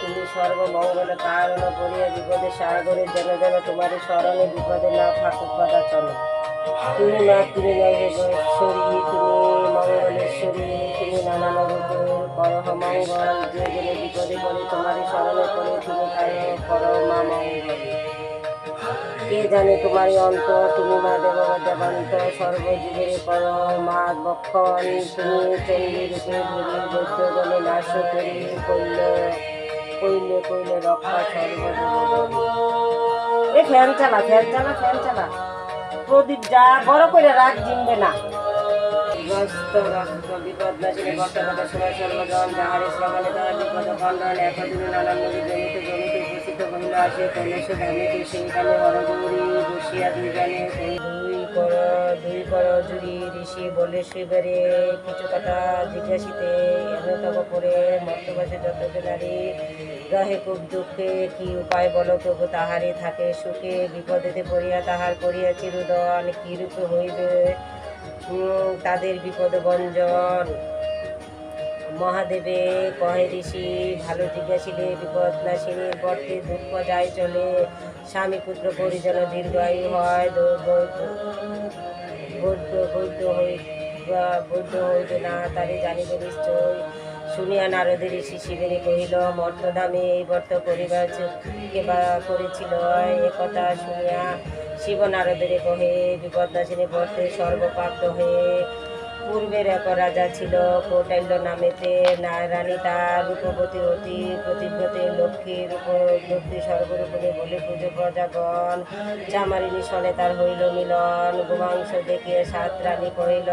তুমি সর্বমঙ্গল কারণ করিয়া বিপদে সাগরে যেন যেন তোমার স্মরণে বিপদে না থাকুক কদাচল তুমি মা তুমি নৈশ্বরী তুমি মঙ্গলেশ্বরী তুমি নানান রূপের করহ মঙ্গল যে জেনে বিপদে পড়ে তোমার স্মরণে করে তুমি করো মা মঙ্গল কে জানে তোমার অন্ত তুমি মা দেব দেবান্ত সর্বজীবের পর মা বক্ষণ তুমি চণ্ডী রূপে ধরি বৈদ্য গণে নাশ করি কইল কইলে রক্ষা সর্বজীব ফ্যান চালা ফ্যান চালা ফ্যান চালা প্রদীপ যা বড় করে রাখ জিনবে না। বিপদ, নাশিনী, বর্তমান সময় সর্বজন যাহারে শ্রবণে তারা বিপদ, খণ্ডন একদিনে নানান জমিতে জমিতে মহিলা আসে কলেশ সেইখানে হরগৌরী বসিয়া দুইজনে দুই কর দুই কর জুড়ি ঋষি বলে শিবেরে কিছু কথা জিজ্ঞাসিতে এনতব করে মর্তবাসে যত নারী রহে খুব দুঃখে, কি উপায় বলো প্রভু তাহারে থাকে সুখে, বিপদেতে পড়িয়া তাহার করিয়া চিরুদন কি রূপে হইবে? তাদের বিপদ গঞ্জন মহাদেবে কহে ঋষি, ভালো জিজ্ঞাসিলে বিপদ নাশিনীর বর্তে দুঃখ যায় চলে। স্বামী পুত্র পরিজন দীর্ঘায়ু হয় বৌদ্ধ বৌদ্ধ হই বৌদ্ধ হইবে না, তারে জানিবে নিশ্চয়। শুনিয়া নারদের ঋষি শিবেরে কহিল মর্তধামে এই বর্ত করিবার কে বা করেছিল? এ কথা শুনিয়া শিব নারদের কহে, বিপদনাশিনী বর্তে সর্বপ্রাপ্ত হয়ে পূর্বের এক রাজা ছিল কৌটাল্য নামেতে রানী তার রূপবতী অতি প্রতিব্রতে লক্ষ্মীর রূপ, লক্ষ্মী সর্বরূপে বলে পুজো প্রজাগণ। চামারিনী সনে তার হইল মিলন, গোমাংস দেখে সাত রানী কহিল